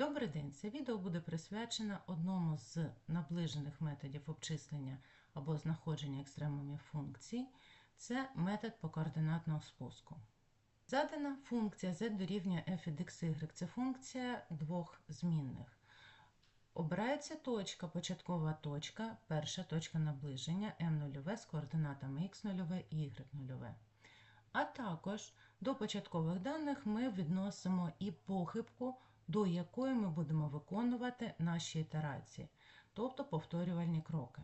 Добрий день! Це відео буде присвячено одному з наближених методів обчислення або знаходження екстремумів функцій. Це метод по координатного спуску. Задана функція z дорівнює f від x, y. Це функція двох змінних. Обирається точка, початкова точка, перша точка наближення m0 з координатами x0 і y0. А також до початкових даних ми відносимо і похибку, до якої ми будемо виконувати наші ітерації, тобто повторювальні кроки.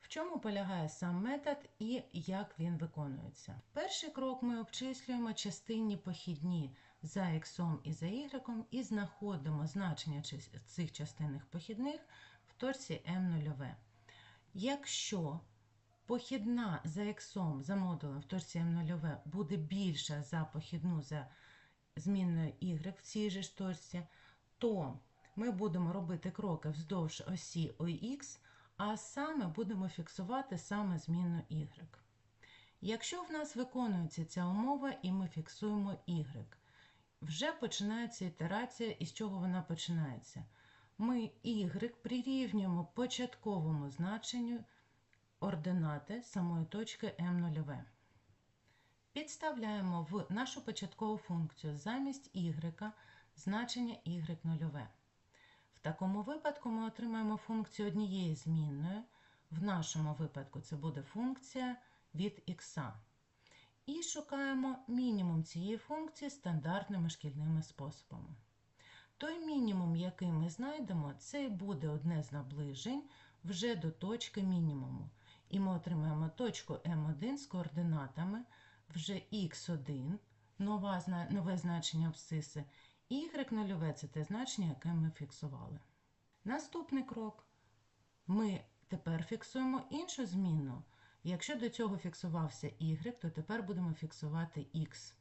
В чому полягає сам метод і як він виконується? Перший крок ми обчислюємо частинні похідні за x і за y і знаходимо значення цих частинних похідних в торці m0. Якщо похідна за x за модулем в торці m0 буде більша за похідну за змінною y в цій же ж то ми будемо робити кроки вздовж осі OX, а саме будемо фіксувати саме змінну y. Якщо в нас виконується ця умова і ми фіксуємо y, вже починається ітерація, і з чого вона починається? Ми y прирівнюємо початковому значенню ординати самої точки m0. Підставляємо в нашу початкову функцію замість y значення y0. В такому випадку ми отримаємо функцію однієї змінної. В нашому випадку це буде функція від x. І шукаємо мінімум цієї функції стандартними шкільними способами. Той мінімум, який ми знайдемо, це буде одне з наближень вже до точки мінімуму. І ми отримаємо точку М1 з координатами вже х1, нове значення абсциси, y0 це те значення, яке ми фіксували. Наступний крок. Ми тепер фіксуємо іншу зміну. Якщо до цього фіксувався y, то тепер будемо фіксувати x.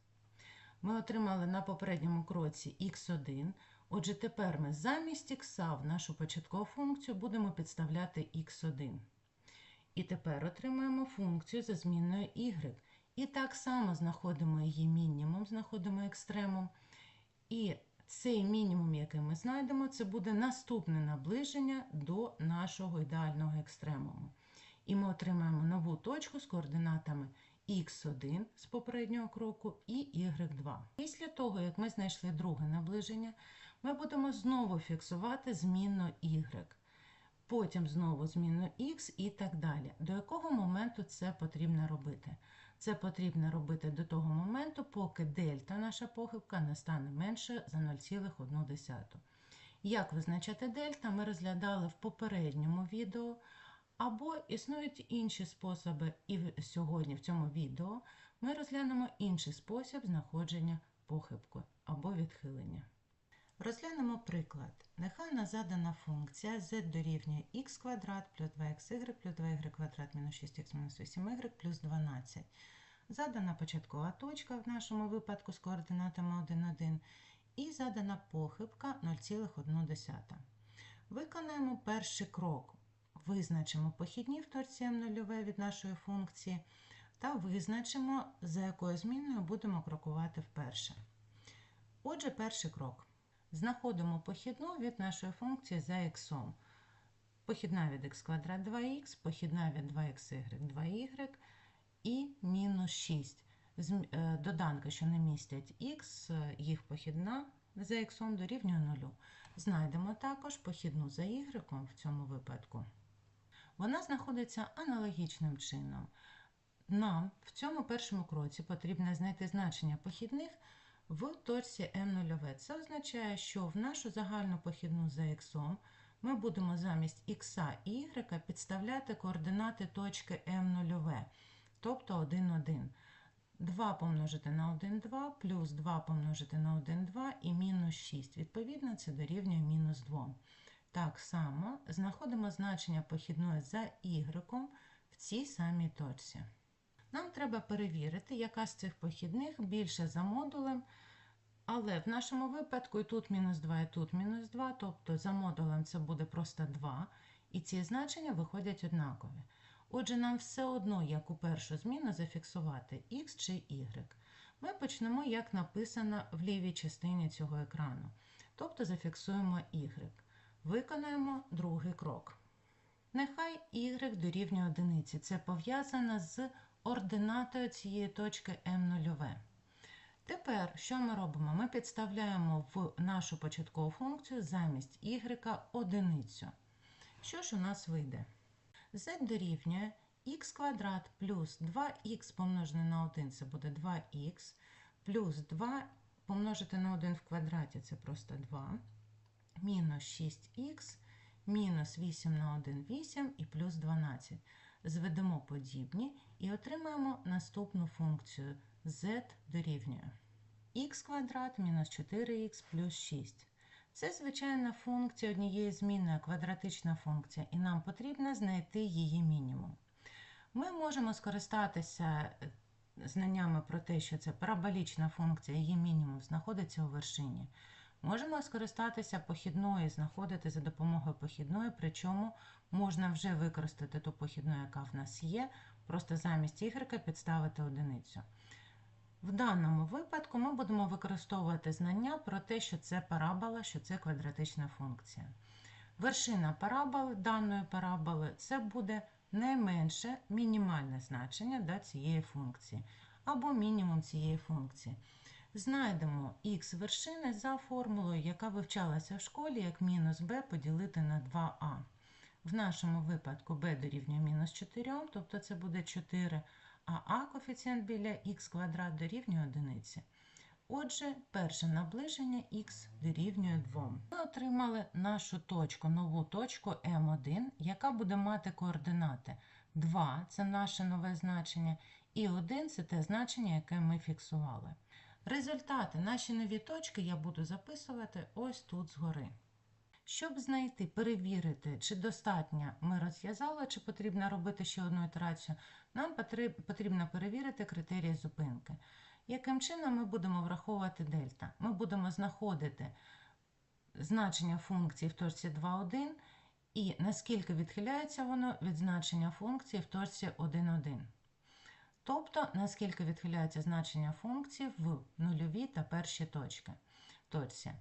Ми отримали на попередньому кроці x1. Отже, тепер ми замість x в нашу початкову функцію будемо підставляти x1. І тепер отримаємо функцію за змінною y. І так само знаходимо її мінімум, знаходимо екстремум. І цей мінімум, який ми знайдемо, це буде наступне наближення до нашого ідеального екстремуму. І ми отримаємо нову точку з координатами x1 з попереднього кроку і y2. Після того, як ми знайшли друге наближення, ми будемо знову фіксувати змінну y. Потім знову зміну x і так далі. До якого моменту це потрібно робити? Це потрібно робити до того моменту, поки дельта, наша похибка, не стане менше за 0,1. Як визначати дельта, ми розглядали в попередньому відео. Або існують інші способи, і сьогодні в цьому відео ми розглянемо інший спосіб знаходження похибки або відхилення. Розглянемо приклад. Нехай на задана функція z дорівнює x квадрат плюс 2xy плюс 2y квадрат мінус 6x мінус 8y плюс 12. Задана початкова точка в нашому випадку з координатами 1, 1 і задана похибка 0,1. Виконаємо перший крок. Визначимо похідні в торці m0 від нашої функції та визначимо, за якою зміною будемо крокувати вперше. Отже, перший крок. Знаходимо похідну від нашої функції за x. Похідна від x квадрат 2х, похідна від 2xy 2y і мінус 6. Доданки, що не містять х, їх похідна за x дорівнює 0. Знайдемо також похідну за y в цьому випадку. Вона знаходиться аналогічним чином. Нам в цьому першому кроці потрібно знайти значення похідних в точці m0. Це означає, що в нашу загальну похідну за x ми будемо замість x і підставляти координати точки m0, тобто 1, 1. 2 помножити на 1, 2, плюс 2 помножити на 1, 2 і мінус 6. Відповідно, це дорівнює мінус 2. Так само знаходимо значення похідної за y в цій самій точці. Нам треба перевірити, яка з цих похідних більше за модулем. Але в нашому випадку і тут мінус 2, і тут мінус 2, тобто за модулем це буде просто 2, і ці значення виходять однакові. Отже, нам все одно, як у першу зміну, зафіксувати x чи y. Ми почнемо, як написано в лівій частині цього екрану. тобто зафіксуємо y. Виконаємо другий крок. Нехай y дорівнює одиниці. Це пов'язано з ординатою цієї точки m0. Тепер, що ми робимо? Ми підставляємо в нашу початкову функцію замість y одиницю. Що ж у нас вийде? z дорівнює х квадрат плюс 2х помножене на 1 це буде 2х, плюс 2 помножити на 1 в квадраті це просто 2, мінус 6х, мінус 8 на 1 8 і плюс 12. Зведемо подібні і отримаємо наступну функцію z дорівнює х квадрат мінус 4х плюс 6. Це звичайна функція однієї змінної квадратична функція, і нам потрібно знайти її мінімум. Ми можемо скористатися знаннями про те, що це параболічна функція, її мінімум знаходиться у вершині. Можемо скористатися похідною, знаходити за допомогою похідної, причому можна вже використати ту похідну, яка в нас є, просто замість y підставити одиницю. В даному випадку ми будемо використовувати знання про те, що це парабола, що це квадратична функція. Вершина параболи даної параболи це буде найменше мінімальне значення да, цієї функції, або мінімум цієї функції. Знайдемо х вершини за формулою, яка вивчалася в школі як мінус b поділити на 2а. В нашому випадку b дорівнює мінус 4, тобто це буде 4 а а коефіцієнт біля х квадрат дорівнює 1. Отже, перше наближення х дорівнює 2. Ми отримали нашу точку, нову точку М1, яка буде мати координати 2 це наше нове значення, і 1 це те значення, яке ми фіксували. Результати наші нові точки я буду записувати ось тут згори. Щоб знайти, перевірити, чи достатньо ми розв'язали, чи потрібно робити ще одну ітерацію, нам потрібно перевірити критерії зупинки. Яким чином ми будемо враховувати дельта? Ми будемо знаходити значення функції в точці 2,1 і наскільки відхиляється воно від значення функції в точці 1,1. Тобто, наскільки відхиляється значення функції в нульовій та першій точці. точці.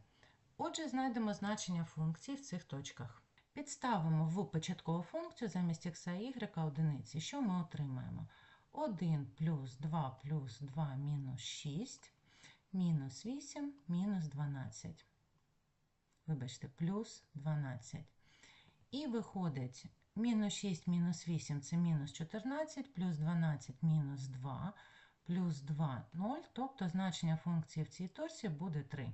Отже, знайдемо значення функцій в цих точках. Підставимо в початкову функцію замість х і y одиниці. Що ми отримаємо? 1 плюс 2 плюс 2 мінус 6, мінус 8, мінус 12. Вибачте, плюс 12. І виходить мінус 6 мінус 8 це мінус 14, плюс 12 мінус 2, плюс 2 0, тобто значення функції в цій точці буде 3.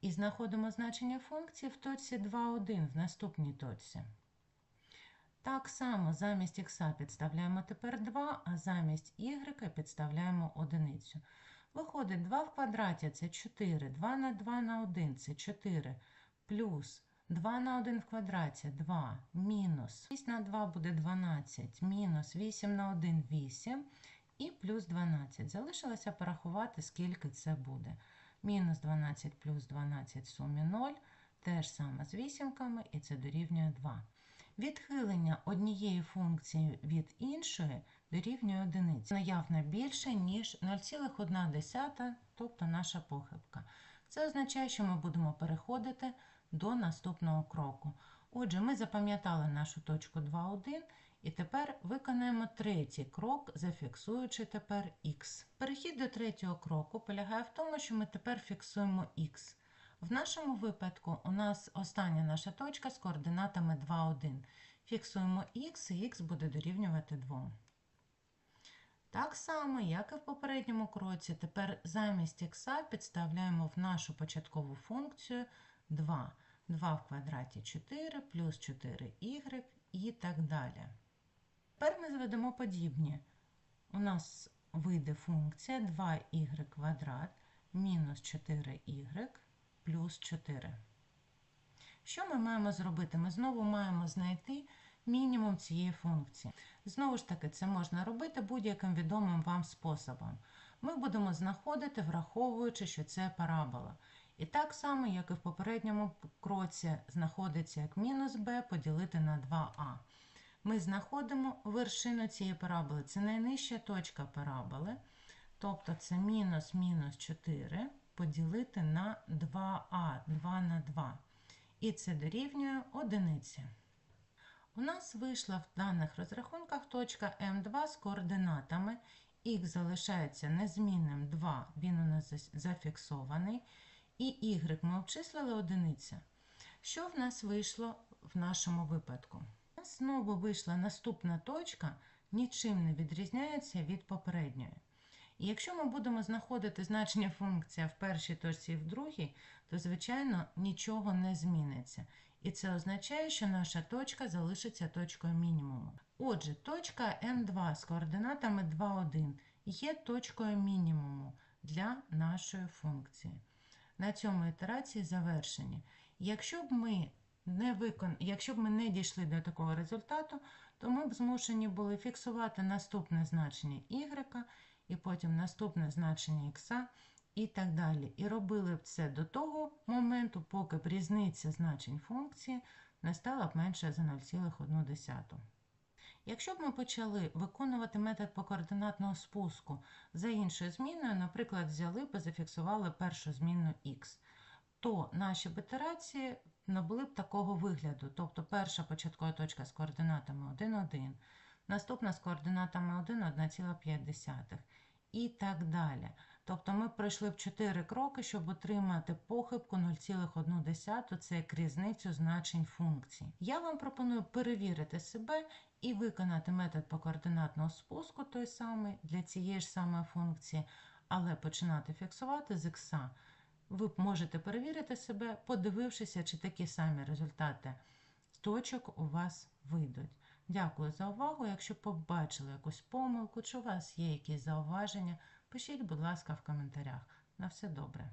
І знаходимо значення функції в точці 2,1 в наступній точці. Так само замість х підставляємо тепер 2, а замість y підставляємо одиницю. Виходить 2 в квадраті це 4, 2 на 2 на 1 це 4, плюс 2 на 1 в квадраті 2, мінус 6 на 2 буде 12, мінус 8 на 1 8 і плюс 12. Залишилося порахувати, скільки це буде. Мінус 12 плюс 12 в сумі 0, те ж саме з вісімками, і це дорівнює 2. Відхилення однієї функції від іншої дорівнює одиниці. Наявно більше, ніж 0,1, тобто наша похибка. Це означає, що ми будемо переходити до наступного кроку. Отже, ми запам'ятали нашу точку 2,1 і тепер виконаємо третій крок, зафіксуючи тепер х. Перехід до третього кроку полягає в тому, що ми тепер фіксуємо х. В нашому випадку у нас остання наша точка з координатами 2, 1. Фіксуємо х і х буде дорівнювати 2. Так само, як і в попередньому кроці, тепер замість х підставляємо в нашу початкову функцію 2. 2 в квадраті 4 плюс 4y і так далі. Тепер ми зведемо подібні. У нас вийде функція 2y квадрат мінус 4y плюс 4. Що ми маємо зробити? Ми знову маємо знайти мінімум цієї функції. Знову ж таки, це можна робити будь-яким відомим вам способом. Ми будемо знаходити, враховуючи, що це парабола. І так само, як і в попередньому кроці, знаходиться як мінус b поділити на 2а. Ми знаходимо вершину цієї параболи. Це найнижча точка параболи. Тобто це мінус мінус 4 поділити на 2а, 2 на 2. І це дорівнює одиниці. У нас вийшла в даних розрахунках точка М2 з координатами. Х залишається незмінним 2, він у нас зафіксований. І y ми обчислили одиниця. Що в нас вийшло в нашому випадку? У нас знову вийшла наступна точка, нічим не відрізняється від попередньої. І якщо ми будемо знаходити значення функція в першій точці і в другій, то, звичайно, нічого не зміниться. І це означає, що наша точка залишиться точкою мінімуму. Отже, точка М2 з координатами 2, 1 є точкою мінімуму для нашої функції. На цьому ітерації завершені. Якщо б ми не викон... Якщо б ми не дійшли до такого результату, то ми б змушені були фіксувати наступне значення y, і потім наступне значення х і так далі. І робили б це до того моменту, поки б різниця значень функції не стала б менше за 0,1. Якщо б ми почали виконувати метод покоординатного спуску за іншою зміною, наприклад, взяли б і зафіксували першу змінну х, то наші б ітерації набули б такого вигляду. Тобто перша початкова точка з координатами 1, 1, наступна з координатами 1, 1,5 і так далі. Тобто ми пройшли б 4 кроки, щоб отримати похибку 0,1, це як різницю значень функцій. Я вам пропоную перевірити себе і виконати метод покоординатного спуску той самий для цієї ж самої функції, але починати фіксувати з ікса. Ви можете перевірити себе, подивившися, чи такі самі результати з точок у вас вийдуть. Дякую за увагу. Якщо побачили якусь помилку, чи у вас є якісь зауваження, пишіть, будь ласка, в коментарях. На все добре.